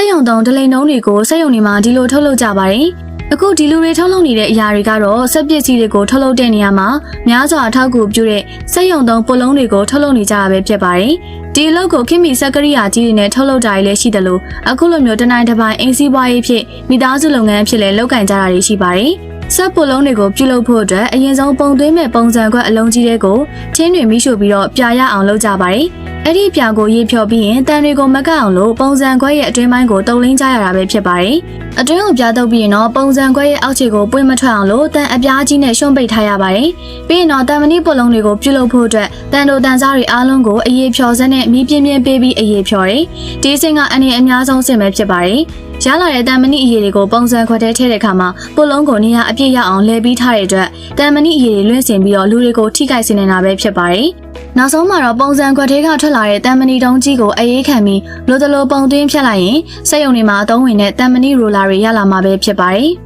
က်ရုံတုံးဒလိန်တုံးတွေကိုစက်ရုံတွေမှာဒီလိုထုတ်လုပ်ကြပါတယ်အခုဒီလူတွေထုတ်လုပ်နေတဲ့အရာတွေကတော့စက်ပစ္စည်းတွေကိုထုတ်လုပ်တဲ့နေရာမှာများစွာအထောက်အကူပြုတဲ့စက်ရုံတုံးပုတ်လုံးတွေကိုထုတ်လုပ်နေကြတာပဲဖြစ်ပါတယ်ဒီအလုပ်ကိုခင်မီစက်ကရိယာကြီးတွေနဲ့ထုတ်လုပ်ကြရလည်းရှိတယ်လို့အခုလိုမျိုးတနိုင်တစ်ပိုင်းအင်စီးပွားရေးဖြစ်မိသားစုလုပ်ငန်းဖြစ်လဲလုပ်ကင်ကြတာတွေရှိပါတယ်စက်ပုတ်လုံးတွေကိုပြုလုပ်ဖို့အတွက်အရင်ဆုံးပုံသွင်းမဲ့ပုံစံခွက်အလုံးကြီးတွေကိုချင်းတွေမိရှို့ပြီးတော့ပြရအောင်လုပ်ကြပါတယ် အဲ့ဒီပြာကိုရေဖြော်ပြီးရင်တန်တွေကိုမကတ်အောင်လို့ပုံစံခွဲရဲ့အတွင်းပိုင်းကိုတုံလင်းကြရတာပဲဖြစ်ပါတယ်။အတွင်းကိုပြားတုပ်ပြီးရင်တော့ပုံစံခွဲရဲ့အောက်ခြေကိုပွင့်မထွက်အောင်လို့တန်အပြားကြီးနဲ့ရှုံးပိတ်ထားရပါတယ်။ပြီးရင်တော့တန်မဏိပုတ်လုံးတွေကိုပြုလုပ်ဖို့အတွက်တန်တို့တန်စားတွေအားလုံးကိုအရေးဖြော်စက်နဲ့မြင်းပြင်းပြင်းပေးပြီးအရေးဖြော်တယ်။ဒီအဆင့်ကအနည်းအများဆုံးအဆင့်ပဲဖြစ်ပါတယ်။ရလာတဲ့တန်မဏိအရေးတွေကိုပုံစံခွက်ထဲထည့်တဲ့အခါမှာပုတ်လုံးကိုနေရာအပြည့်ရအောင်လဲပြီးထားတဲ့အတွက်တန်မဏိအရေးတွေလွင့်စင်ပြီးတော့လူတွေကိုထိခိုက်စေနေတာပဲဖြစ်ပါတယ်။ နောက်ဆုံးမှာတော့ပုံစံခွက်ထဲကထွက်လာတဲ့တန်မဏိတုံးကြီးကိုအေးခံပြီးလိုတလိုပုံသွင်းဖြတ်လိုက်ရင်စက်ရုံတွေမှာအသုံးဝင်တဲ့တန်မဏိရိုလာတွေရလာမှာပဲဖြစ်ပါတယ်။